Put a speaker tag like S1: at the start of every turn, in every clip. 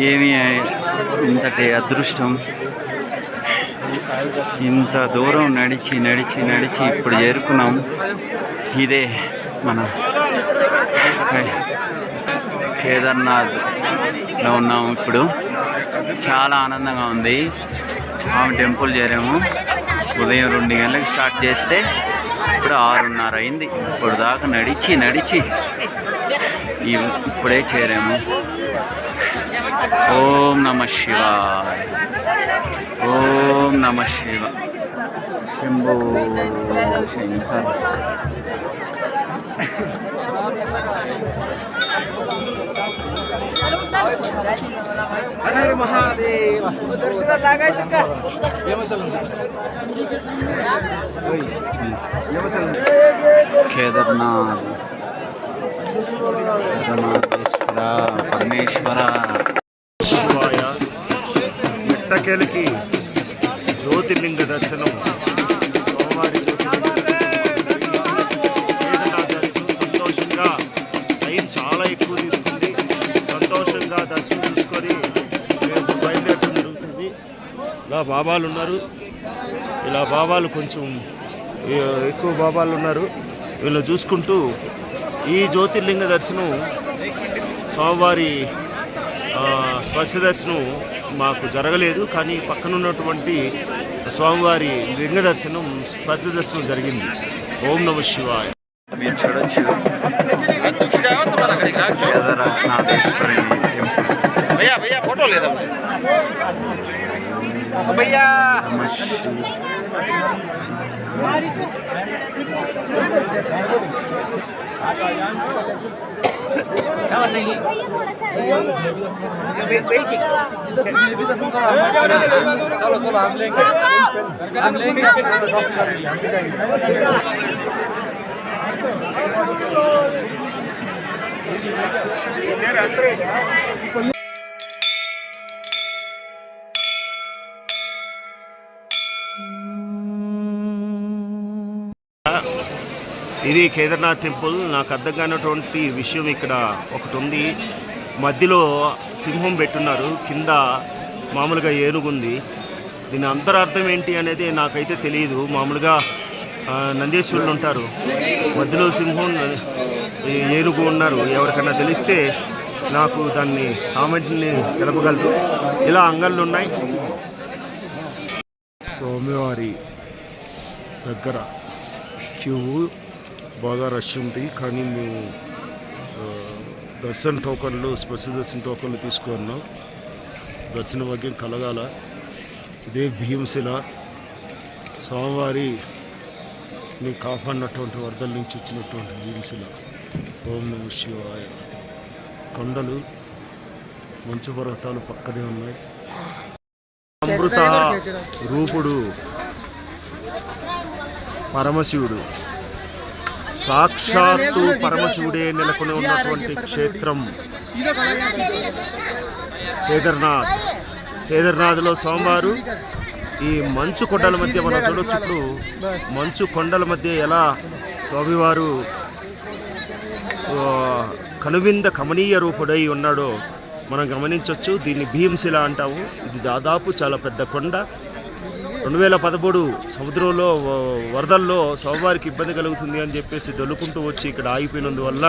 S1: ఏమి ఇంతటి అదృష్టం? ఇంత దూరం నడిచి నడిచి నడిచి ఇప్పుడు చేరుకున్నాం. ఇదే మన కేదార్నాథ్లో ఉన్నాము ఇప్పుడు. చాలా ఆనందంగా ఉంది. స్వామి టెంపుల్ చేరాము. ఉదయం రెండు గంటలకు స్టార్ట్ చేస్తే ఇప్పుడు ఆరున్నర అయింది. ఇప్పుడు దాకా నడిచి నడిచి ఇప్పుడే చేరాము ఓం నమ శివాయ ఓం నమ శివ శంభో శంకర్
S2: हर महादेव दर्शन लागायचं का
S1: కేదార్నాథ్ పరమేశ్వర. పరమేశ్వర
S3: శివాయ ఎట్టకేలకి జ్యోతిర్లింగ దర్శనం. సోమవారి దర్శనం. సంతోషంగా టైం చాలా ఎక్కువ తీసుకుంది. సంతోషంగా దర్శనం చూసుకొని రేపు బయలుదేరడం జరుగుతుంది. ఇలా బాబాలు ఉన్నారు. ఇలా బాబాలు కొంచెం ఎక్కువ బాబాలు ఉన్నారు. వీళ్ళు చూసుకుంటూ ఈ జ్యోతిర్లింగ దర్శనం స్వామివారి స్పర్శ దర్శనం మాకు జరగలేదు. కానీ పక్కనున్నటువంటి స్వామివారి లింగ దర్శనం స్పర్శ దర్శనం జరిగింది. ఓం నమ శివాయ.
S1: ఫోటో లేదా
S2: चलो चलो हम लेंगे हम लेंगे अंदर
S3: ఇది కేదార్నాథ్ టెంపుల్. నాకు అర్థం కానటువంటి విషయం ఇక్కడ ఒకటి ఉంది మధ్యలో సింహం పెట్టున్నారు. కింద మామూలుగా ఏనుగుంది. దీని అంతరార్థం ఏంటి అనేది నాకైతే తెలియదు మామూలుగా నందేశ్వరులు నందీశ్వరులు ఉంటారు. మధ్యలో సింహం ఏనుగు ఉన్నారు. ఎవరికైనా తెలిస్తే నాకు దాన్ని కామెంట్ని తెలపగలరు. ఇలా అంగళ్ళు ఉన్నాయి. స్వామివారి దగ్గర క్యూ బాగా రష్ ఉంది. కానీ మేము దర్శన టోకన్లు స్పెషల్ దర్శన టోకన్లు తీసుకున్నాం. దర్శన భాగ్యం కలగాల. ఇదే భీమశిల. స్వామివారి ని కాపాడినటువంటి వరదల నుంచి వచ్చినటువంటి భీమశిల. ఓం నమ శివాయ. కొండలు మంచు పర్వతాలు పక్కనే ఉన్నాయి. అమృత రూపుడు పరమశివుడు. సాక్షాత్తు పరమశివుడే నెలకొని ఉన్నటువంటి క్షేత్రం. కేదార్నాథ్. కేదార్నాథ్లో సోమవారు ఈ మంచు కొండల మధ్య మనం చూడొచ్చు ఇప్పుడు. మంచు కొండల మధ్య ఎలా స్వామివారు కనువింద కమనీయ రూపుడై ఉన్నాడో మనం గమనించవచ్చు దీన్ని భీమశిల అంటాము. ఇది దాదాపు చాలా పెద్ద కొండ. రెండు వేల పదమూడు సముద్రంలో వ- వరదల్లో స్వామివారికి ఇబ్బంది కలుగుతుంది అని చెప్పేసి దొల్లుకుంటూ వచ్చి ఇక్కడ ఆగిపోయినందువల్ల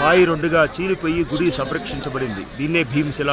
S3: పాయి రెండుగా చీలిపోయి గుడి సంరక్షించబడింది. దీన్నే భీమశిల